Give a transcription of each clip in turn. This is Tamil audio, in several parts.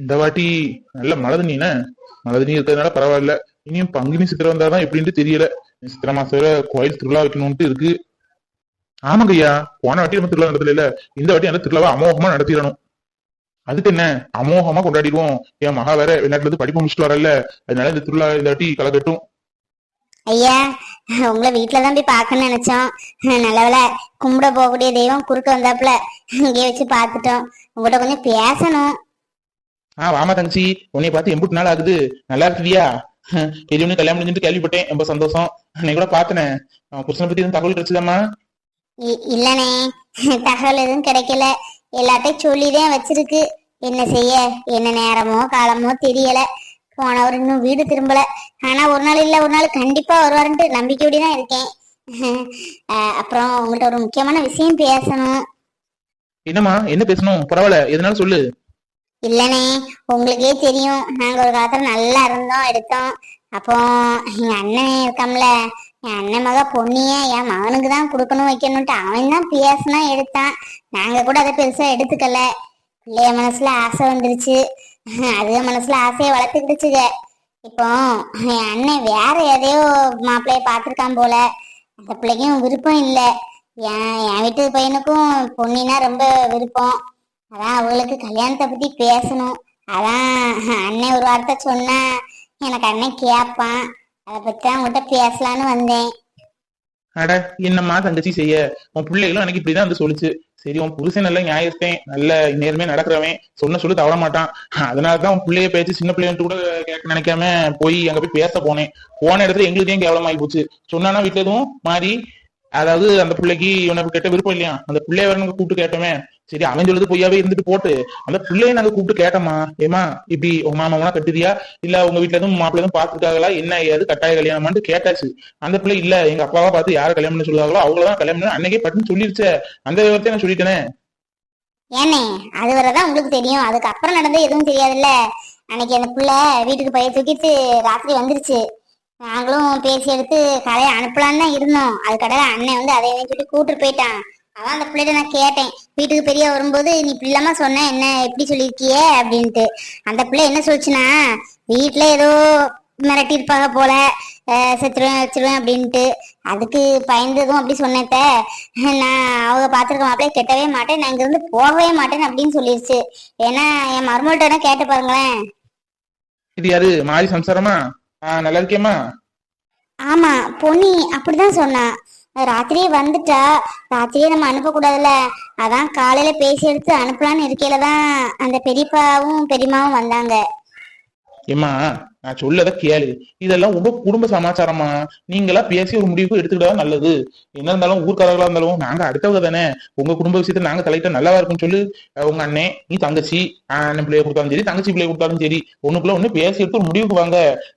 இந்த வாட்டி நல்ல மழை தண்ணின மழை தண்ணி இருக்கிறதுனால பரவாயில்ல. இனியும் பங்குனி சித்திரம் வந்தாதான் எப்படின்ட்டு தெரியல. சித்திர மாசத்துல கோயில் திருவிழா வைக்கணும்ட்டு இருக்கு. ஆமாங்க ஐயா போன வாட்டி நம்ம திருவிழா நடத்தல இல்ல. இந்த வாட்டி அந்த திருவிழாவை அமோகமா நடத்திடணும். அதுக்கு என்ன? அமோகமா கொண்டாடிடுவோம். என் மகா வேற வெளிநாட்டுல இருந்து படிப்பு முடிச்சுட்டு வரல அதனால இந்த திருவிழா இந்த வாட்டி கலக்கட்டும் ஐயா உங்களை வீட்டில தான் போய் பார்க்கணும்னு நினைச்சோம். நல்ல கும்பிட போகக்கூடிய தெய்வம் குறுக்க வந்தாப்புல. இங்கே வச்சு பார்த்துட்டோம். உங்கள்கிட்ட கொஞ்சம் பேசணும். ஆ வாமா தங்கச்சி உன்னை பார்த்து எம்புட்டு நாள் ஆகுது. நல்லா இருக்குவியா பெரியவனு கல்யாணம் முடிஞ்சுட்டு கேள்விப்பட்டேன். ரொம்ப சந்தோஷம். அன்னைக்கு கூட பார்த்தனே. புருஷனை பத்தி எதுவும் தகவல் கிடைச்சதாமா இல்லனே. தகவல் எதுவும் கிடைக்கல. எல்லாத்தையும் சொல்லிதான் வச்சிருக்கு. என்ன செய்ய? என்ன நேரமோ காலமோ தெரியல. போனவர் இன்னும் வீடு திரும்பல. ஆனா ஒரு நாள் இல்ல ஒரு நாள் கண்டிப்பா வருவாருன்ட்டு நம்பிக்கையோட தான் இருக்கேன் அப்புறம் உங்கள்ட்ட ஒரு முக்கியமான விஷயம் பேசணும். என்னம்மா? என்ன பேசணும்? பரவாயில்ல. எதனாலும் சொல்லு. இல்லனே உங்களுக்கே தெரியும். நாங்க ஒரு காலத்துல நல்லா இருந்தோம் எடுத்தோம். அப்போ எங்க அண்ணன் இருக்கம்ல. என் அண்ணன் மக பொண்ணிய என் மகனுக்கு தான் கொடுக்கணும் வைக்கணும்ட்டு அவன் தான் பேசினா எடுத்தான். நாங்க கூட அதை பெருசா எடுத்துக்கல. பிள்ளைய மனசுல ஆசை வந்துருச்சு. அது மனசுல ஆசையை வளர்த்துக்கிடுச்சுங்க இப்போ என் அண்ணன் வேற எதையோ மாப்பிள்ளைய பார்த்துருக்கான் போல. அந்த பிள்ளைக்கும் விருப்பம் இல்லை. என் என் வீட்டு பையனுக்கும் பொண்ணினா ரொம்ப விருப்பம். அதான் அவளுக்கு கல்யாணத்தை பத்தி பேசணும். அதான் அண்ணன் ஒரு வார்த்தை சொன்னா எனக்கு அண்ணன் கேட்பான் அதை பத்தி தான் உங்கள்கிட்ட பேசலான்னு வந்தேன். அட என்னம்மா தங்கச்சி செய்ய? உன் பிள்ளைகளும் எனக்கு இப்படிதான் வந்து சொல்லுச்சு. சரி உன் புருஷன் நல்ல நியாயத்தேன் நல்ல நேர்மையா நடக்கிறவன் சொன்ன சொல்லு தவற மாட்டான். அதனாலதான் உன் பிள்ளைய பேச்சு சின்ன பிள்ளைன்ட்டு கூட கேட்க நினைக்காம போய் அங்க போய் பேச போனேன். போன இடத்துல எங்களுக்கு ஏன் கேவலமாயி போச்சு. சொன்னானா வீட்டுல எதுவும்? மாறி அதாவது அந்த பிள்ளைக்கு இவனுக்கு கேட்ட விருப்பம் இல்லையா? அந்த பிள்ளைய வேற நாங்க கூப்பிட்டு கேட்டோமே. சரி அவன் சொல்லுது பொய்யாவே இருந்துட்டு போட்டு அந்த பிள்ளைய நாங்க கூப்பிட்டு கேட்டோமா? ஏமா இப்படி உங்க மாமாவனா கட்டுதியா இல்ல உங்க வீட்டுல எதுவும் மாப்பிள்ள எதுவும் பாத்துருக்காங்களா என்ன ஏது கட்டாய கல்யாணமான்னு கேட்டாச்சு. அந்த பிள்ளை இல்ல எங்க அப்பாவா பார்த்து யார கல்யாணம் பண்ண சொல்லுவாங்களோ அவங்களதான் கல்யாணம் அன்னைக்கே பட்டுன்னு சொல்லிருச்ச. அந்த விவரத்தை நான் சொல்லிட்டேனே. ஏனே அது வரதான் உங்களுக்கு தெரியும். அதுக்கப்புறம் நடந்தது எதுவும் தெரியாதுல்ல. அன்னைக்கு அந்த பிள்ளை வீட்டுக்கு பைய தூக்கிட்டு ராத்திரி வந்துருச்சு. நாங்களும் பேசி எடுத்து கலையை அனுப்பலான்னு தான் இருந்தோம். அதுக்கடையில அண்ணன் வந்து அதை சொல்லி கூட்டிட்டு போயிட்டான். அதான் அந்த பிள்ளைகிட்ட நான் கேட்டேன். வீட்டுக்கு பெரிய வரும்போது நீ இப்படி சொன்ன என்ன? எப்படி சொல்லியிருக்கியே? அப்படின்ட்டு. அந்த பிள்ளை என்ன சொல்லுச்சுன்னா வீட்டுல ஏதோ மிரட்டி இருப்பாங்க போல. அஹ் செத்துருவேன் வச்சிருவேன் அப்படின்ட்டு. அதுக்கு பயந்ததும் அப்படி சொன்னேத்த நான் அவங்க பார்த்துருக்க மாப்பிள்ளைய கெட்டவே மாட்டேன். நான் இங்கிருந்து போகவே மாட்டேன் அப்படின்னு சொல்லிருச்சு. ஏன்னா என் மருமகிட்ட கேட்டு பாருங்களேன். இது யாரு? மாறி சம்சாரமா? நல்லா இருக்கேம்மா ஆமா பொன்னி அப்படிதான் சொன்னா. ராத்திரியே வந்துட்டா. ராத்திரியே நம்ம அனுப்பக்கூடாதுல்ல. அதான் காலையில பேசி எடுத்து அனுப்பலான்னு இருக்கையில தான் அந்த பெரியப்பாவும் பெரியம்மாவும் வந்தாங்க. ஏம்மா நான் சொல்லத கேளு. இதெல்லாம் உங்க குடும்ப சமாச்சாரமா? நீங்களா பேசி ஒரு முடிவுக்கு எடுத்துக்கிட்டா நல்லது. என்ன இருந்தாலும் ஊர்க்காரர்களா இருந்தாலும் நாங்க அடுத்தவங்க தானே. உங்க குடும்ப விஷயத்துல நாங்க தலையிட்ட நல்லாவா இருக்கும்னு சொல்லு. உங்க அண்ணன் நீ தங்கச்சி அண்ணன் பிள்ளைய கொடுத்தாலும் சரி தங்கச்சி பிள்ளைய கொடுத்தாலும் சரி ஒண்ணுக்குள்ள ஒண்ணு பேசி எடுத்து ஒரு முடிவுக்கு வாங்க.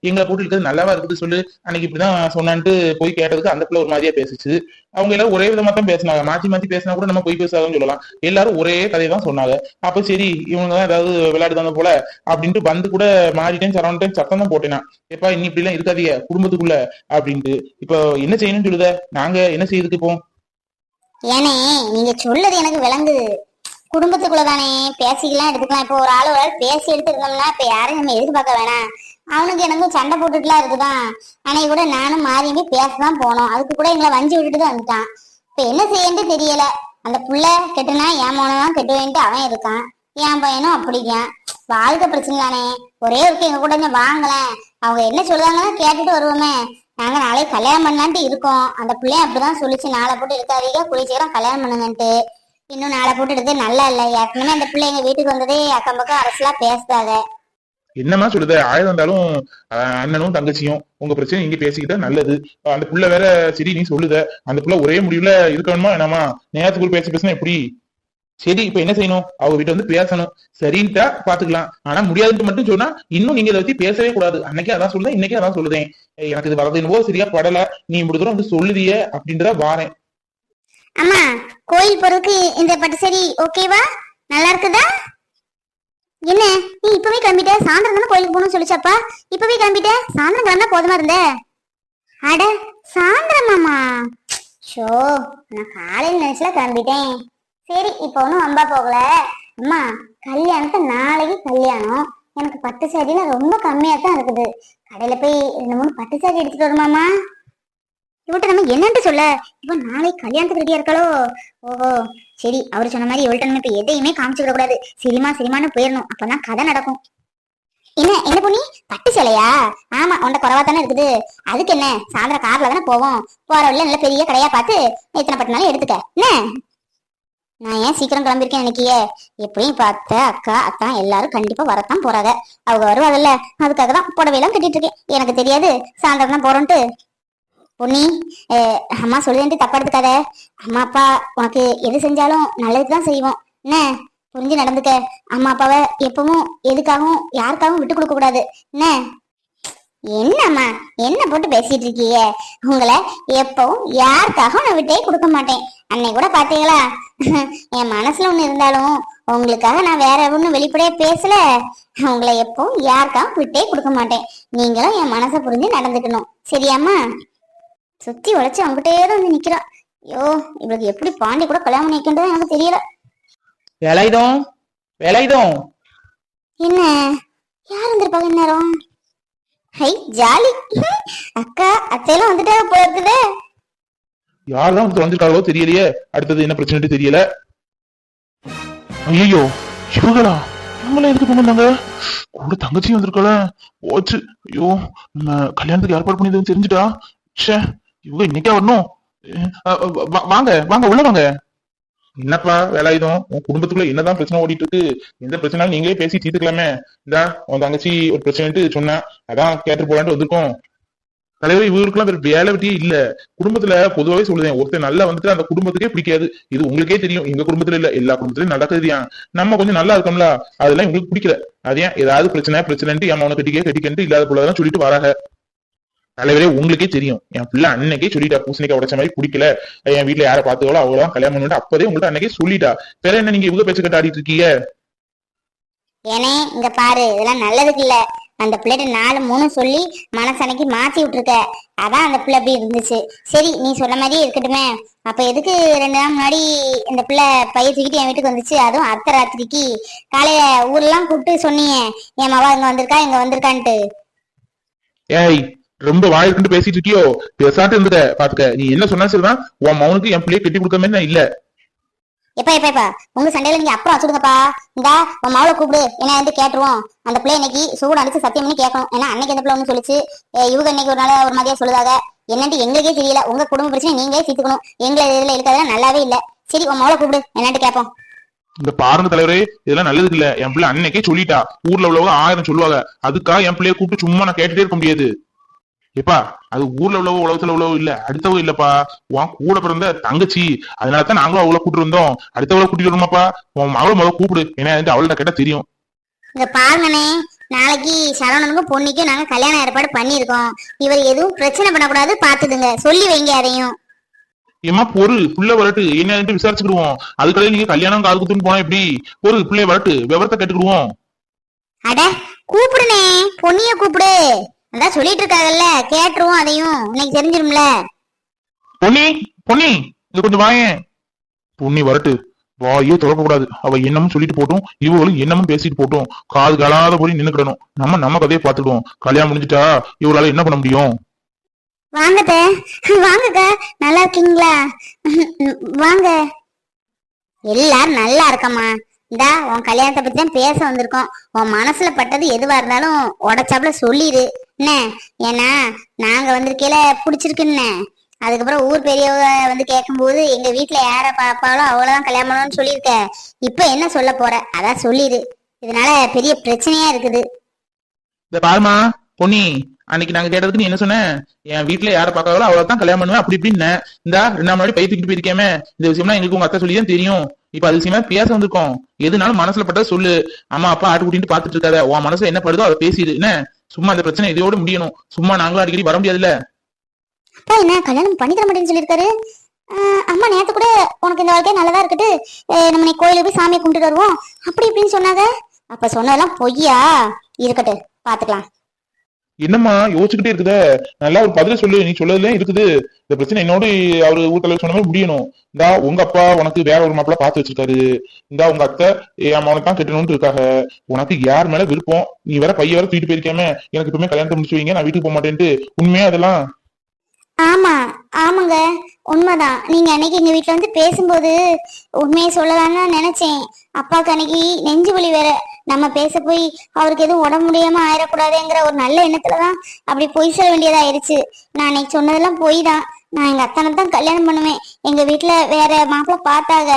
எங்களை கூட்டு இருக்கிறது நல்லாவா இருக்குது சொல்லு. அன்னைக்கு இப்படிதான் சொன்னான்ட்டு போய் கேட்டதுக்கு அந்த பிள்ளை ஒரு மாதிரியா பேசுச்சு. அவங்க எல்லாரும் ஒரே விதமா தான் பேசினாங்க. மாத்தி மாத்தி பேசினா கூட நம்ம போய் பேசாதுன்னு சொல்லலாம். எல்லாரும் ஒரே கதையை தான் சொன்னாங்க. அப்ப சரி இவங்க தான் ஏதாவது விளையாடுதாங்க போல அப்படின்ட்டு வந்து கூட மாறிட்டேன் சரவணிட்டேன் சத்தம் தான் போட்டேனா. ஏப்பா இன்னி இப்படி எல்லாம் இருக்காதீங்க குடும்பத்துக்குள்ள அப்படின்ட்டு. இப்போ என்ன செய்யணும்னு சொல்லுத? நாங்க என்ன செய்யறதுக்கு இப்போ? ஏனே நீங்க சொல்றது எனக்கு விளங்குது. குடும்பத்துக்குள்ள தானே பேசிக்கலாம் எடுத்துக்கலாம். இப்போ ஒரு ஆள் ஒரு ஆள் பேசி எடுத்துருந்தோம்னா இப்ப யாரையும் நம்ம எதிர்பார்க்க வேணாம். அவனுக்கு எனக்கும் சண்டை போட்டுட்டுலாம் இருக்குதான். ஆனா கூட நானும் மாறியுமே பேசதான் போனோம். அதுக்கு கூட எங்களை வஞ்சி விட்டுட்டு தான் வந்துட்டான். இப்ப என்ன செய்யன்னு தெரியல. அந்த புள்ள கெட்டுனா என் மோனதான் கெட்டுவேன்ட்டு அவன் இருக்கான். என் பையனும் அப்படிக்கான் வாழ்க்கை பிரச்சனை தானே ஒரே ஒருக்கு எங்க கூட கொஞ்சம் வாங்கலேன் அவங்க என்ன சொல்லுவாங்கன்னு கேட்டுட்டு வருவோமே. நாங்க நாளைக்கு கல்யாணம் பண்ணலான்ட்டு இருக்கோம். அந்த பிள்ளைய அப்படிதான் சொல்லிச்சு. நாளை போட்டு இருக்காதீங்க குளி கல்யாணம் பண்ணுங்கன்ட்டு. இன்னும் நாளை போட்டு எடுத்து நல்லா இல்ல. ஏற்கனவே அந்த பிள்ளை எங்க வீட்டுக்கு வந்ததே அக்கம் பக்கம் அரசுலாம் பேசுதாங்க என்னமா சொல்லுது? ஆயுதம் இருந்தாலும் அண்ணனும் தங்கச்சியும் உங்க பிரச்சனை இங்க பேசிக்கிட்டா நல்லது. அந்த புள்ள வேற சரி நீ சொல்லுத. அந்த புள்ள ஒரே முடிவுல இருக்கணுமா என்னமா நேரத்துக்குள் பேசி பேசினா எப்படி? சரி இப்ப என்ன செய்யணும்? அவங்க வீட்டு வந்து பேசணும். சரின்ட்டா பாத்துக்கலாம். ஆனா முடியாதுன்னு மட்டும் சொன்னா இன்னும் நீங்க இதை பத்தி பேசவே கூடாது. அன்னைக்கே அதான் சொல்லுதேன் இன்னைக்கே அதான் சொல்லுதேன் எனக்கு இது வரது என்னவோ சரியா படல. நீ இப்படி தூரம் வந்து சொல்லுதியே அப்படின்றத வாரேன். அம்மா கோயில் போறதுக்கு இந்த பட்டு சரி ஓகேவா? நல்லா இருக்குதா? என்ன? நீ இப்பவே கிளம்பிட்ட? சாயந்தரம் தானே கோயிலுக்கு போகணும்னு சொல்லிச்சாப்பா. இப்பவே கிளம்பிட்ட? சாயந்தரம் கிளம்பா போதுமா இருந்த? அட சாயந்தரமாமா ஷோ நான் காலையில் நினைச்சுல கிளம்பிட்டேன். சரி இப்போ ஒன்றும் அம்பா போகல. அம்மா கல்யாணத்தை நாளைக்கு கல்யாணம். எனக்கு பட்டு சாரிலாம் ரொம்ப கம்மியா தான் இருக்குது. கடையில போய் ரெண்டு மூணு பட்டு சாரி எடுத்துட்டு வருமாமா இவட்ட நம்ம என்னன்ட்டு சொல்ல? இப்போ நாளைக்கு கல்யாணத்துக்கு ரெடியா இருக்காளோ? ஓஹோ. சரி அவர் சொன்ன மாதிரி இவள்கிட்ட நம்ம இப்ப எதையுமே காமிச்சுக்கிட கூடாது சிரிமா சிரிமான்னு போயிடணும் அப்பதான் கதை நடக்கும். என்ன என்ன பொண்ணி பட்டு சேலையா? ஆமா உண்ட குறவா தானே இருக்குது. அதுக்கு என்ன? சாயந்தரம் கார்ல தானே போவோம். போற வழியில நல்ல பெரிய கடையா பார்த்து எத்தனை பட்டுனாலும் எடுத்துக்க. என்ன? நான் ஏன் சீக்கிரம் கிளம்பிருக்கேன் நினைக்கியே எப்படியும் இப்ப அத்தை அக்கா அத்தான் எல்லாரும் கண்டிப்பா வரத்தான் போறாங்க. அவங்க வருவாங்கல்ல அதுக்காக தான் புடவையெல்லாம் கட்டிட்டு இருக்கேன் எனக்கு தெரியாது சாயந்தரம் தான் போறோன்ட்டு. பொன்னி அம்மா சொல்லுதுன்ட்டு தப்பா எடுத்துக்காத அம்மா அப்பா உனக்கு எது செஞ்சாலும் நல்லது தான் செய்வோம். என்ன? புரிஞ்சு நடந்துக்க. அம்மா அப்பாவை எப்பவும் எதுக்காகவும் யாருக்காகவும் விட்டு கொடுக்க கூடாது. என்ன? என்னம்மா என்ன போட்டு பேசிட்டு இருக்கீங்க? உங்களை எப்பவும் யாருக்காகவும் நான் விட்டே கொடுக்க மாட்டேன். அன்னை கூட பாத்தீங்களா? என் மனசுல ஒண்ணு இருந்தாலும் உங்களுக்காக நான் வேற ஒண்ணும் வெளிப்படையா பேசல. உங்களை எப்பவும் யாருக்காகவும் விட்டே கொடுக்க மாட்டேன். நீங்களும் என் மனசை புரிஞ்சு நடந்துக்கணும். சரியாம்மா? சுத்தி உழைச்சு அவங்ககிட்டயே தான் வந்து நிக்கிறா. ஐயோ இவளுக்கு எப்படி பாண்டி கூட கல்யாணம் பண்ணி வைக்கின்றது எனக்கு தெரியல. வேலாயுதம் வேலாயுதம் என்ன யார் வந்திருப்பாங்க இந்நேரம் ஹை ஜாலி. அக்கா அத்தையெல்லாம் வந்துட்டா போல இருக்குது. யாரெல்லாம் வந்து வந்திருக்காங்களோ தெரியலையே. அடுத்தது என்ன பிரச்சனை தெரியல. ஐயோ இவங்களா? இவங்கள எதுக்கு கொண்டு வந்தாங்க? கூட தங்கச்சியும் வந்திருக்கல ஓச்சு ஐயோ நம்ம கல்யாணத்துக்கு ஏற்பாடு பண்ணி தெரிஞ்சுட்டா. ச்சே இவங்க இன்னைக்கா வரணும்? வாங்க வாங்க உள்ள வாங்க. என்னப்பா வேலாயுதம்? உன் குடும்பத்துக்குள்ள என்னதான் பிரச்சனை ஓடிட்டு இருக்கு எந்த பிரச்சனாலும் நீங்களே பேசி தீர்த்துக்கலாமே. இந்தா உன் தங்கச்சி ஒரு பிரச்சனைட்டு சொன்னா அதான் கேட்டு போலான்ட்டு வந்திருக்கோம். தலைவர் இவருக்குலாம் வேற வேலை வெட்டியே இல்ல. குடும்பத்துல பொதுவாவே சொல்லுதேன் ஒருத்தர் நல்லா வந்துட்டு அந்த குடும்பத்துக்கே பிடிக்காது. இது உங்களுக்கே தெரியும் எங்க குடும்பத்துல இல்ல எல்லா குடும்பத்திலயும் நடக்குதுயா? நம்ம கொஞ்சம் நல்லா இருக்கோம்ல. அதெல்லாம் உங்களுக்கு பிடிக்கல. அதே ஏதாவது பிரச்சனை பிரச்சனைட்டு என் மௌன கட்டிக்கே கட்டிக்கிட்டு இல்லாத போலதான் சொல்லிட்டு வராங்க. தலைவரே உங்களுக்கே தெரியும். என் பிள்ளை அன்னைக்கே சொல்லிட்டா பூசணிக்கா உடைச்ச மாதிரி பிடிக்கல என் வீட்டுல யாரை பார்த்தவளோ அவ்வளவுதான் கல்யாணம் பண்ணிட்டு அப்பதே உங்கள்ட்ட அன்னைக்கே சொல்லிட்டா. வேற என்ன நீங்க இவங்க பேச்சு கட்ட ஆடிட்டு இருக்கீங்க? ஏனே இங்க பாரு இதெல்லாம் நல்லதுக்கு இல்ல. அந்த பிள்ளைகிட்ட நாலு மூணு சொல்லி மனசனைக்கு மாத்தி விட்டுருக்க. அதான் அந்த பிள்ளை அப்படி இருந்துச்சு. சரி நீ சொன்ன மாதிரியே இருக்கட்டுமே. அப்ப எதுக்கு ரெண்டு நாள் முன்னாடி இந்த பிள்ளை பைய தூக்கிட்டு என் வீட்டுக்கு வந்துச்சு? அதுவும் அர்த்த ராத்திரிக்கு. காலையில ஊர்லாம் கூப்பிட்டு சொன்னீங்க. என் மவா இங்க வந்திருக்கா இங்க வந்திருக்கான்ட்டு. ஏய் ரொம்ப வாயிட்டு பேசிட்டு இருக்கியோ? பேசாட்டு இருந்துட்ட பாத்துக்க. நீ என்ன சொன்னா சரிதான். உன் மௌனுக்கு என் பிள்ளைய கட்டி கொடுக்க மாதிரி நான் இல்ல. எப்பா எப்பா எப்பா. உங்க சண்டையில நீங்க அப்புறம் வச்சுடுங்கப்பா இந்தா உன் மாவளை கூப்பிடு. என்ன வந்து கேட்டுருவோம். அந்த பிள்ளை இன்னைக்கு சூடு அடிச்சு சத்தியம் பண்ணி கேட்கணும். ஏன்னா அன்னைக்கு அந்த பிள்ளை ஒண்ணு சொல்லிச்சு? இவங்க இன்னைக்கு ஒரு நாள் ஒரு மாதிரியா சொல்லுதாங்க. என்னன்ட்டு எங்களுக்கே தெரியல. உங்க குடும்ப பிரச்சனை நீங்களே தீர்த்துக்கணும். எங்களை இதுல இருக்கிறதெல்லாம் நல்லாவே இல்ல. சரி உன் மாவளை கூப்பிடு. என்னன்ட்டு கேட்போம். இந்த பாருங்க தலைவரே இதெல்லாம் நல்லது இல்ல. என் பிள்ளை அன்னைக்கே சொல்லிட்டா. ஊர்ல உள்ளவங்க ஆயிரம் சொல்லுவாங்க. அதுக்காக என் பிள்ளைய கூப்பிட்டு சும்மா நான் கேட்டுட்டே இருக்க முடியாது. எப்பா அது ஊர்ல உள்ளவங்க உலகத்துல உள்ளவங்க இல்ல அடுத்தவங்க இல்லப்பா. உன் கூட பிறந்த தங்கச்சி அதனாலதான் நாங்களும் அவளை கூப்பிட்டு இருந்தோம் அடுத்தவளை கூட்டிட்டு வரணுமாப்பா? உன் மகளை முதல்ல கூப்பிடு. ஏன்னா அவள்கிட்ட கேட்டா தெரியும். இங்க பாருங்கண்ணே நாளைக்கு சரவணனுக்கும் பொண்ணுக்கும் நாங்க கல்யாணம் ஏற்பாடு பண்ணியிருக்கோம். இவர் எதுவும் பிரச்சனை பண்ணக்கூடாது பாத்துடுங்க சொல்லி வைங்க அதையும். ஏமா பொறு புள்ள வரட்டு. என்னன்ட்டு விசாரிச்சுக்கிடுவோம். அதுக்கடையே நீங்க கல்யாணம் காது குத்துன்னு போனா எப்படி? பொறு பிள்ளைய வரட்டு. விவரத்தை கேட்டுக்கிடுவோம். அட கூப்பிடுனே பொண்ணிய கூப்பிடு. அதான் சொல்லிட்டு இருக்காங்கல்ல கேட்டுருவோம் அதையும். இன்னைக்கு தெரிஞ்சிரும்ல. பொன்னி பொன்னி இங்க கொஞ்சம் வாயேன். பொன்னி வரட்டு. வாயே திறக்க கூடாது அவ என்னமும் சொல்லிட்டு போட்டும் இவங்களும் என்னமும் பேசிட்டு போட்டும். காது கலாத போய் நின்னுக்கிடணும். நம்ம நம்ம கதையை பார்த்துடுவோம். கல்யாணம் முடிஞ்சிட்டா இவளால என்ன பண்ண முடியும்? வாங்கத்த. வாங்கக்கா. நல்லா இருக்கீங்களா? வாங்க. எல்லாரும் நல்லா இருக்கம்மா. இந்தா உன் கல்யாணத்தை பத்தி தான் பேச வந்திருக்கோம். உன் மனசுல பட்டது எதுவா இருந்தாலும் உடச்சாப்புல சொல்லிடு என்ன? ஏன்னா நாங்க வந்திருக்கையில பிடிச்சிருக்குன்னு. அதுக்கப்புறம் ஊர் பெரியவங்க வந்து கேட்கும்போது எங்க வீட்டுல யார பாப்பாலோ அவ்வளவுதான் கல்யாணம் பண்ணணும்னு சொல்லியிருக்க. இப்ப என்ன சொல்ல போற? அதான் சொல்லிடு. இதனால பெரிய பிரச்சனையா இருக்குது. இந்த பாருமா பொன்னி. அன்னைக்கு நாங்க கேட்டதுக்கு நீ என்ன சொன்ன? என் வீட்டுல யார பாக்காதோ அவ்வளவுதான் கல்யாணம் பண்ணுவேன் அப்படி இப்படின்னு. இந்த ரெண்டாம் முன்னாடி பை தூக்கிட்டு போயிருக்கேமே. இந்த விஷயம்லாம் எங்களுக்கு உங்க அத்தை சொல்லி தான் தெரியும். இப்ப அது விஷயமா பேச வந்திருக்கோம். எதுனாலும் மனசுல பட்டா சொல்லு. அம்மா அப்பா ஆட்டு கூட்டிட்டு பாத்துட்டு இருக்காத. உன் மனசுல என்ன படுதோ அதை பேசிடு. என்ன? சும்மா அந்த பிரச்சனை இதோட முடியணும். சும்மா நாங்களும் அடிக்கடி வர முடியாதுல்ல. அப்பா என்ன கல்யாணம் பண்ணி தர மாட்டேன்னு சொல்லியிருக்காரு. ஆஹ் அம்மா நேத்து கூட உனக்கு இந்த வாழ்க்கை நல்லதா இருக்கட்டு நம்ம நீ கோயிலுக்கு போய் சாமியை கும்பிட்டு வருவோம். அப்படி இப்படின்னு சொன்னாங்க. அப்ப சொன்னதெல்லாம் பொய்யா? இருக்கட்டும் பாத்துக்கலாம் என்னம்மா யோசிச்சுக்கிட்டே இருக்குதே? நல்லா ஒரு பதில சொல்லு நீ சொல்லதுல இருக்குது. இந்த பிரச்சனை என்னோட அவரு ஊர் தலைவர் சொன்ன மாதிரி முடியணும். இந்தா உங்க அப்பா உனக்கு வேற ஒரு மாப்பிள்ள பார்த்து வச்சிருக்காரு. இந்தா உங்க அத்தை என் மகனுக்கு தான் கட்டணும்னு இருக்காங்க. உனக்கு யார் மேல விருப்பம்? நீ வேற பைய வேற தூக்கிட்டு போயிருக்காம எனக்கு இப்பவுமே கல்யாணத்தை முடிச்சு வைங்க நான் வீட்டுக்கு போக மாட்டேன்ட்டு. உண்மையா அதெல்லாம் ஆமா ஆமாங்க. உண்மைதான். நீங்க அன்னைக்கு எங்க வீட்டுல வந்து பேசும்போது உண்மையை சொல்லலாம்னு நினைச்சேன். அப்பாவுக்கு அன்னைக்கு நெஞ்சு வலி வேற. நம்ம பேச போய் அவருக்கு எதுவும் உடம்பு முடியாம ஆயிடக்கூடாதுங்கிற ஒரு நல்ல எண்ணத்துலதான் அப்படி பொய் சொல்ல வேண்டியதாயிருச்சு. நான் அன்னைக்கு சொன்னதெல்லாம் பொய் தான் நான் எங்க அத்தனை தான் கல்யாணம் பண்ணுவேன். எங்க வீட்டுல வேற மாப்பிள்ள பார்த்தாங்க.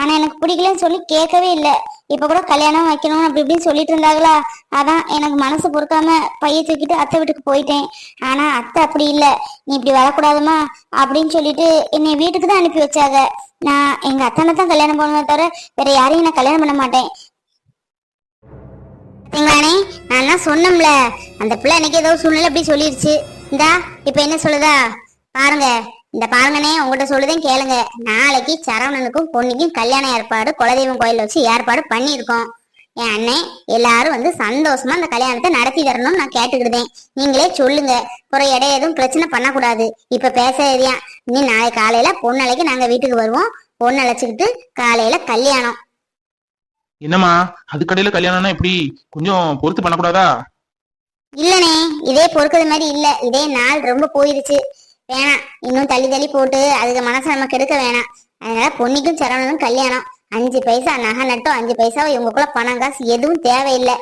ஆனா எனக்கு பிடிக்கலன்னு சொல்லி கேட்கவே இல்லை. இப்ப கூட கல்யாணம் வைக்கணும் அப்படி இப்படின்னு சொல்லிட்டு இருந்தாங்களா? அதான் எனக்கு மனசு பொறுக்காம பைய தூக்கிட்டு அத்தை வீட்டுக்கு போயிட்டேன். ஆனா அத்தை அப்படி இல்ல. நீ இப்படி வரக்கூடாதுமா? அப்படின்னு சொல்லிட்டு என்னை வீட்டுக்கு தான் அனுப்பி வச்சாங்க. நான் எங்க அத்தனை தான் கல்யாணம் பண்ணுவேன் தவிர வேற யாரையும் நான் கல்யாணம் பண்ண மாட்டேன். பாத்தீங்களாண்ணே நான் தான் சொன்னோம்ல அந்த பிள்ளை எனக்கு ஏதோ சூழ்நிலை அப்படி சொல்லிருச்சு. இந்தா இப்ப என்ன சொல்லுதா? பாருங்க. இந்த பாருங்கண்ணே உங்ககிட்ட சொல்லுதேன் கேளுங்க. நாளைக்கு சரவணனுக்கும் பொண்ணுக்கும் கல்யாண ஏற்பாடு குலதெய்வம் கோயில்ல வச்சு ஏற்பாடு பண்ணியிருக்கோம். என் அண்ணன் எல்லாரும் வந்து சந்தோஷமா அந்த கல்யாணத்தை நடத்தி தரணும்னு நான் கேட்டுக்கிடுதேன் நீங்களே சொல்லுங்க. அப்புறம் இடைய எதுவும் பிரச்சனை பண்ணக்கூடாது. இப்ப பேசுறதுயா இனி நாளை காலையில பொண்ணழைக்கு நாங்க வீட்டுக்கு வருவோம். பொண்ணு அழைச்சிக்கிட்டு காலையில கல்யாணம். என்னம்மா? அதுக்கடையில கல்யாணம்னா எப்படி? கொஞ்சம் பொறுத்து பண்ணக்கூடாதா? இல்லனே இதே பொறுக்கிறது மாதிரி இல்ல. இதே நாள் ரொம்ப போயிருச்சு. வேணாம். இன்னும் தள்ளி தள்ளி போட்டு அதுக்கு மனசை நம்ம கெடுக்க வேணாம். அதனால பொன்னிக்கும் சரவணனும் கல்யாணம். அஞ்சு பைசா நகை நட்டும் அஞ்சு பைசாவும் இவங்களுக்குள்ள பணம் காசு எதுவும் தேவையில்லை.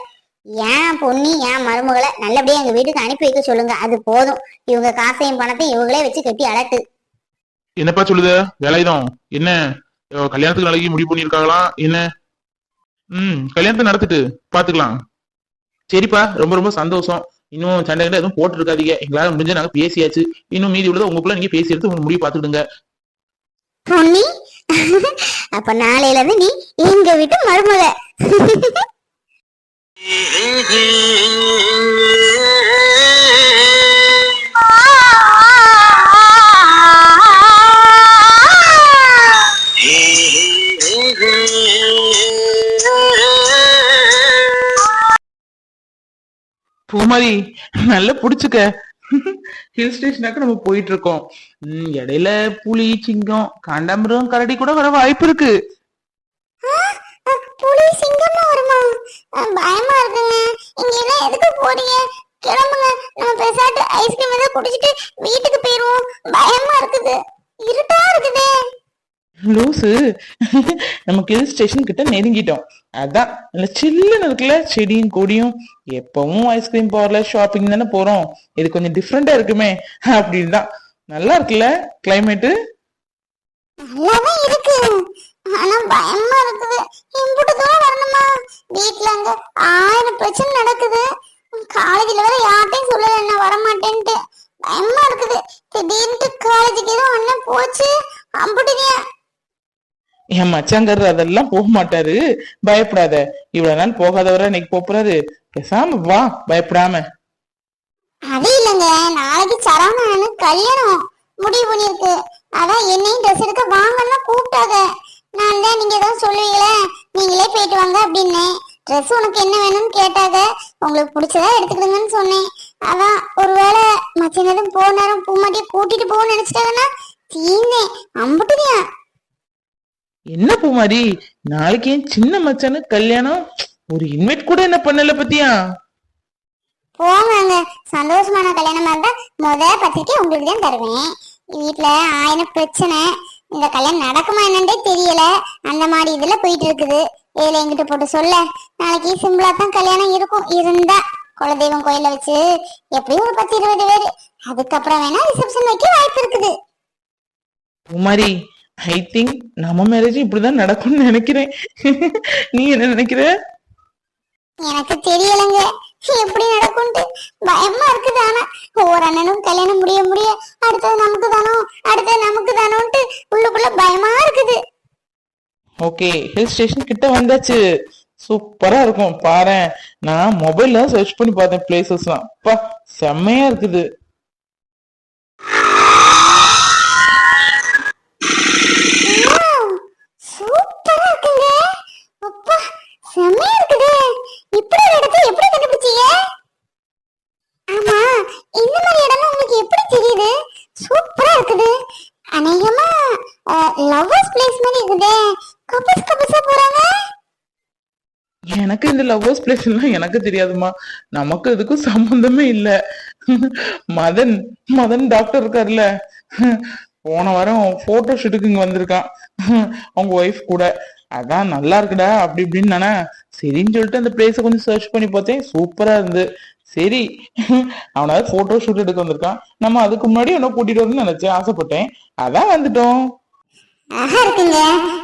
ஏன் பொன்னி ஏன் மருமகளை நல்லபடியா எங்க வீட்டுக்கு அனுப்பி வைக்க சொல்லுங்க. அது போதும். இவங்க காசையும் பணத்தையும் இவங்களே வச்சு கட்டி அழட்டு என்னப்பா சொல்லுது? வேலைதான். என்ன? கல்யாணத்துக்கு நாளைக்கு முடிவு பண்ணிருக்காங்களாம் என்ன? ம் கல்யாணத்தை நடத்திட்டு பாத்துக்கலாம். சரிப்பா. ரொம்ப ரொம்ப சந்தோஷம். இன்னும் சண்டை கிட்ட எதுவும் போட்டு இருக்காதீங்க எங்களால முடிஞ்ச நாங்க பேசியாச்சு. இன்னும் மீதி உள்ளதை உங்களுக்குள்ள நீங்க பேசி எடுத்து உங்க முடிவு பாத்துக்கிடுங்க பொன்னி அப்ப நாளையில இருந்து நீ எங்க வீட்டு மருமக. பூமாரி நல்லா புடிச்சுக்க. ஹில் ஸ்டேஷனாக்கு நம்ம போயிட்டு இருக்கோம் இடையில புலி சிங்கம் காண்டாமிருகம் கரடி கூட வர வாய்ப்பு இருக்கு. புலி சிங்கமா வருமா? பயமா இருக்குங்க. இங்க எல்லாம் எதுக்கு போறீங்க? கிளம்புங்க. நம்ம பெசாட்டு ஐஸ்கிரீம் ஏதாவது குடிச்சிட்டு வீட்டுக்கு போயிருவோம். பயமா இருக்குது. இருட்டா இருக்குதே. லூசு. நமக்கு ஹில் ஸ்டேஷன் கிட்ட நெருங்கிட்டோம். அதான். நல்ல சில்லுன்னு இருக்குல்ல செடியும் கொடியும். எப்பவும் ஐஸ்கிரீம் பார்ல ஷாப்பிங் தானே போறோம். இது கொஞ்சம் டிஃப்ரெண்டா இருக்குமே அப்படின்னு. தான் நல்லா இருக்குல்ல கிளைமேட்டு நல்லாதான் இருக்கு. ஆனா பயமா இருக்குது. இம்புட்டு தூரம் வரணுமா? வீட்ல அங்க ஆயிரம் பிரச்சனை நடக்குது. காலேஜ்ல வேற யார்ட்டையும் சொல்லல நான் வரமாட்டேன்ட்டு. பயமா இருக்குது. திடீர்னு காலேஜுக்கு ஏதோ அண்ணன் போச்சு. அம்புட்டுதியா என் மச்சாங்கர் அதெல்லாம் போக மாட்டாரு. பயப்படாத. இவ்வளவு நாள் போகாதவரை இன்னைக்கு போப் போறாரு. பேசாம வா பயப்படாம. அது இல்லைங்க. நாளைக்கு சரவணனு கல்யாணம் முடிவு பண்ணிருக்கு அதான் என்னையும் ட்ரெஸ் எடுக்க வாங்கன்னா கூப்பிட்டாங்க. நான் தான் நீங்க ஏதோ சொல்லுவீங்களே? நீங்களே போயிட்டு வாங்க அப்படின்னேன் ட்ரெஸ் உனக்கு என்ன வேணும்னு கேட்டாங்க. உங்களுக்கு பிடிச்சதா எடுத்துக்கிடுங்கன்னு சொன்னேன். அதான் ஒருவேளை மச்ச நேரம் போன நேரம் பூமாட்டியை கூட்டிட்டு போகணும்னு நினைச்சிட்டாங்கன்னா தீந்தேன் அம்புட்டுதியா என்ன பூமாரி? நாளைக்கு என் சின்ன மச்சானு கல்யாணம்? ஒரு இன்வைட் கூட என்ன பண்ணல பத்தியா? போங்க சந்தோஷமான கல்யாணமா இருந்தா முத பத்திரிக்கை உங்களுக்கு தான் தருவேன். வீட்ல ஆயிரம் பிரச்சனை. இந்த கல்யாணம் நடக்குமா என்னன்றே தெரியல. அந்த மாதிரி இதுல போயிட்டு இருக்குது. இதுல எங்கிட்ட போட்டு சொல்ல. நாளைக்கு சிம்பிளா தான் கல்யாணம் இருக்கும். இருந்தா குலதெய்வம் கோயில வச்சு எப்படியும் ஒரு பத்து இருபது பேர். அதுக்கப்புறம் வேணா ரிசப்ஷன் வைக்க வாய்ப்பு இருக்குது. பூமாரி ஐ திங்க் நம்ம மேரேஜ் இப்படிதான் நடக்கும்னு நினைக்கிறேன். நீ என்ன நினைக்கிற? எனக்கு தெரியலங்க. எப்படி நடக்கும்ட்டு பயமா இருக்குது ஆனா ஒவ்வொரு அண்ணனும் கல்யாணம் முடிய முடிய அடுத்தது நமக்கு தானோ அடுத்தது நமக்கு தானோன்ட்டு உள்ளுக்குள்ள பயமா இருக்குது. ஓகே ஹில் ஸ்டேஷன் கிட்ட வந்தாச்சு. சூப்பரா இருக்கும். பாரேன். நான் மொபைல்ல சர்ச் பண்ணி பார்த்தேன் பிளேசஸ்லாம் அப்பா செம்மையா இருக்குது. இப்படி ஒரு இடத்தை எப்படி கண்டுபிடிச்சீங்க? ஆமா இந்த மாதிரி இடம் உங்களுக்கு எப்படி தெரியுது? சூப்பரா இருக்குது. அநேகமா லவ்வர்ஸ் பிளேஸ் மாதிரி இருக்குதே. கப்பல்ஸ் கப்பல்ஸா போறாங்க? எனக்கு இந்த லவ்வர்ஸ் பிளேஸ் எல்லாம் எனக்கு தெரியாதுமா நமக்கு இதுக்கும் சம்பந்தமே இல்ல. மதன் மதன் டாக்டர் இருக்காருல்ல போன வாரம் போட்டோ ஷூட்டுக்கு இங்க வந்திருக்கான். அவங்க ஒய்ஃப் கூட. அதான் நல்லா இருக்குடா அப்படி இப்படின்னு நானே சரின்னு சொல்லிட்டு அந்த பிளேஸ கொஞ்சம் சர்ச் பண்ணி பார்த்தேன். சூப்பரா இருந்து சரி. அவனாவது போட்டோ ஷூட் எடுக்க வந்திருக்கான். நம்ம அதுக்கு முன்னாடி என்ன கூட்டிட்டு வரணும்னு நினைச்சேன் ஆசைப்பட்டேன். அதான் வந்துட்டோம். அழகா இருக்குங்க.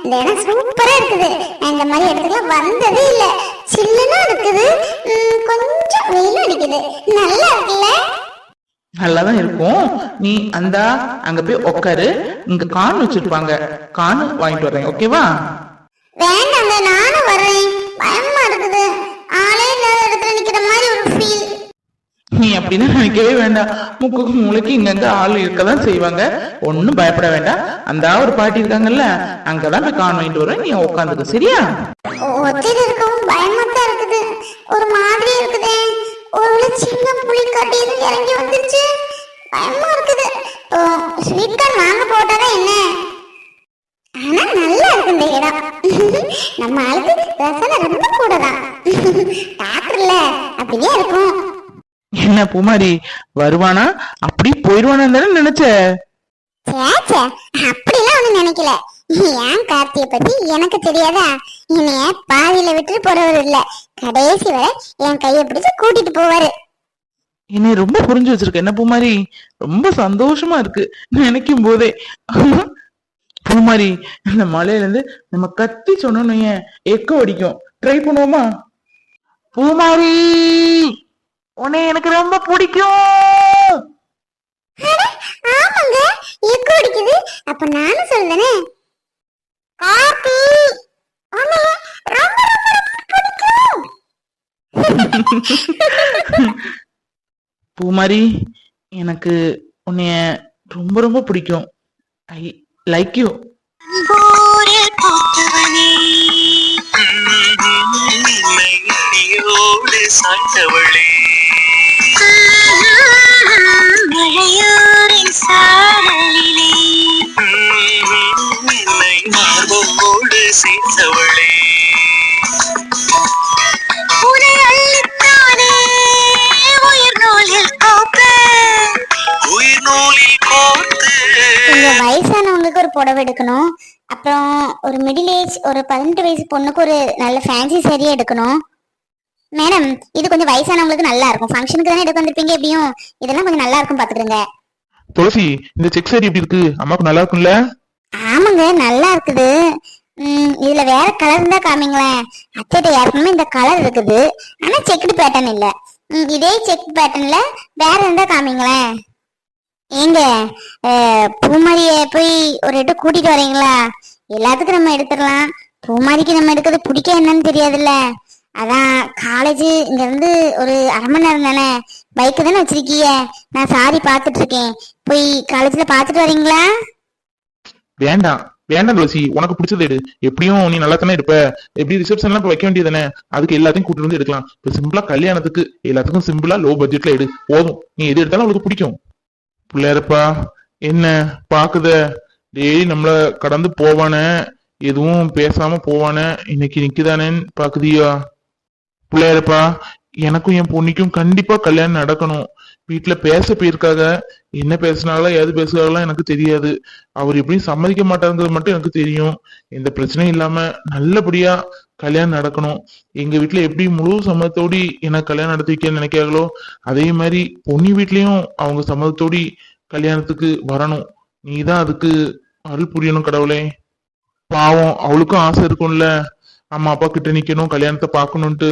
இந்த இடம் சூப்பரா இருக்குது. இந்த மாதிரி இடத்துக்குலாம் வந்ததே இல்ல. சில்லுன்னு இருக்குது. ம், கொஞ்சம் வெயிலும் அடிக்குது. நல்லா இருக்குல்ல? நல்லாதான் இருக்கும். நீ அந்தா அங்க போய் உட்காரு இங்க கான் வச்சிருப்பாங்க. கான் வாங்கிட்டு வர்றேன் ஓகேவா வேண்டாங்க நானும் வர்றேன். பயமா இருக்குது. ஆளே இல்லாத இடத்துல நிக்கிற மாதிரி ஒரு ஃபீல் நீ அப்படின்னு நினைக்கவே வேண்டாம். முக்குக்கு மூளைக்கு இங்கங்க ஆள் இருக்கதான் செய்வாங்க. ஒண்ணும் பயப்பட வேண்டாம். அந்த ஒரு பாட்டி இருக்காங்கல்ல அங்கதான் போய் கான் வாங்கிட்டு வருவேன் நீ உட்காந்துக்க சரியா? ஒத்தையில இருக்கவும் பயமா தான் இருக்குது. ஒரு மாதிரி இருக்குதே. ஒரு சின்ன புலி கட்டி இறங்கி வந்துருச்சு. பயமா இருக்குது. ஸ்வீட் வாங்க போட்டாதான் என்ன? ஆனா நல்லா இருக்கு இந்த இடம். நம்ம ஆளுக்கு ரசனை ரொம்ப கூடதான் டாக்டர்ல அப்படியே இருக்கும். என்ன பூமாரி வருவானா? அப்படி போயிடுவானா தானே நினைச்ச? சேச்சே அப்படிலாம் ஒண்ணும் நினைக்கல. ஏன் கார்த்திய பத்தி எனக்கு தெரியாதா? என்னைய பாதியில விட்டுட்டு போறவர் இல்ல. கடைசி வரை என் கையை பிடிச்சு கூட்டிட்டு போவாரு. என்னை ரொம்ப புரிஞ்சு வச்சிருக்க. என்ன பூமாரி? ரொம்ப சந்தோஷமா இருக்கு நினைக்கும் போதே. பூமாரி இந்த மலையில இருந்து நம்ம கத்தி சொன்னோன்னு ஏன் எக்கோ அடிக்கும். ட்ரை பண்ணுவோமா? பூமாரி உன்னை எனக்கு ரொம்ப பிடிக்கும். ஆமாங்க. எக்கோ அடிக்குது. அப்ப நானும் சொல்றேனே கார்த்தி உன்னை ரொம்ப பூமாரி எனக்கு உன்னைய ரொம்ப ரொம்ப பிடிக்கும். ஐ லைக் யூ சாய்ந்தவளே. மழையோரின் சாரலிலே. மார்போடு சேர்ந்தவளே. புடவை எடுக்கணும். அப்புறம் ஒரு மிடில் ஏஜ் ஒரு பதினெட்டு வயசு பொண்ணுக்கு ஒரு நல்ல ஃபேன்சி சரியா எடுக்கணும். மேடம் இது கொஞ்சம் வயசானவங்களுக்கு நல்லா இருக்கும். ஃபங்க்ஷனுக்கு தானே எடுக்க வந்திருப்பீங்க? எப்படியும் இதெல்லாம் கொஞ்சம் நல்லா இருக்கும் பாத்துக்கிடுங்க துளசி இந்த செக் சாரி எப்படி இருக்கு? அம்மாவுக்கு நல்லா இருக்கும்ல? ஆமாங்க நல்லா இருக்குது. ம், இதுல வேற கலர் இருந்தா காமிங்களேன். அத்தைட்ட ஏற்கனவே இந்த கலர் இருக்குது. ஆனா செக்குடு பேட்டர்ன் இல்ல. ம், இதே செக் பேட்டர்ன்ல வேற இருந்தா காமிங்களேன். ஏங்க அஹ், பூமாரிய போய் ஒரு இட்டு கூட்டிட்டு வரீங்களா? எல்லாத்துக்கும் நம்ம எடுத்துடலாம். பூமாரிக்கு நம்ம எடுக்கிறது பிடிக்க என்னன்னு தெரியாதுல்ல. அதான் காலேஜ் இங்க இருந்து ஒரு அரை மணி நேரம் தானே? பைக்கு தானே வச்சிருக்கீங்க? நான் சாரி பாத்துட்டு இருக்கேன் போய் காலேஜ்ல பாத்துட்டு வரீங்களா? வேண்டாம். வேண்டாம் துளசி. உனக்கு பிடிச்சது எடு. எப்படியும் நீ நல்லா தானே இருப்ப. எப்படி ரிசப்ஷன்லாம் வைக்க வைக்க வேண்டியதானே அதுக்கு எல்லாத்தையும் கூட்டிட்டு வந்து எடுக்கலாம். இப்ப சிம்பிளா கல்யாணத்துக்கு எல்லாத்துக்கும் சிம்பிளா லோ பட்ஜெட்ல எடு. போதும். நீ எது எடுத்தாலும் அவளுக்கு பிடிக்கும். பிள்ளையாரப்பா என்ன பாக்குத? டெய்லி நம்மள கடந்து போவானே. எதுவும் பேசாம போவானே. இன்னைக்கு நிக்குதானேன்னு பாக்குதியா? பிள்ளையாருப்பா எனக்கும் என் பொண்ணுக்கும் கண்டிப்பா கல்யாணம் நடக்கணும். வீட்டுல பேச போயிருக்காங்க. என்ன பேசினாலும் ஏது பேசுனாங்களா எனக்கு தெரியாது. அவர் எப்படியும் சம்மதிக்க மாட்டாருங்கிறது மட்டும் எனக்கு தெரியும். எந்த பிரச்சனையும் இல்லாம நல்லபடியா கல்யாணம் நடக்கணும். எங்க வீட்டுல எப்படி முழு சம்மதத்தோடி எனக்கு கல்யாணம் நடத்தி வைக்க நினைக்கிறாங்களோ அதே மாதிரி பொன்னி வீட்லயும் அவங்க சம்மதத்தோடி கல்யாணத்துக்கு வரணும். நீதான் அதுக்கு அருள் புரியணும் கடவுளே. பாவம் அவளுக்கும் ஆசை இருக்கும்ல. அம்மா அப்பா கிட்ட நிக்கணும் கல்யாணத்தை பாக்கணும்ட்டு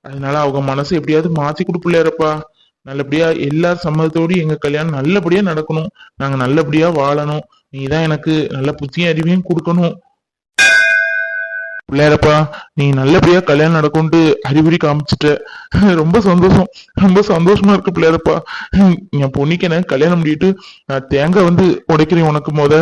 அதனால அவங்க மனசை எப்படியாவது மாத்தி கொடு நல்லபடியா எல்லார் சம்மதத்தோடு எங்க கல்யாணம் நல்லபடியா நடக்கணும். நாங்க நல்லபடியா வாழணும். நீதான் எனக்கு நல்ல புத்தியும் அறிவையும் கொடுக்கணும். பிள்ளையாரப்பா நீ நல்லபடியா கல்யாணம் நடக்கும்ட்டு அறிகுறி காமிச்சிட்ட. ரொம்ப சந்தோஷம். ரொம்ப சந்தோஷமா இருக்கு பிள்ளையாரப்பா. என் பொண்ணிக்கு எனக்கு கல்யாணம் முடிட்டு நான் தேங்காய் வந்து உடைக்கிறேன் உனக்கு முத.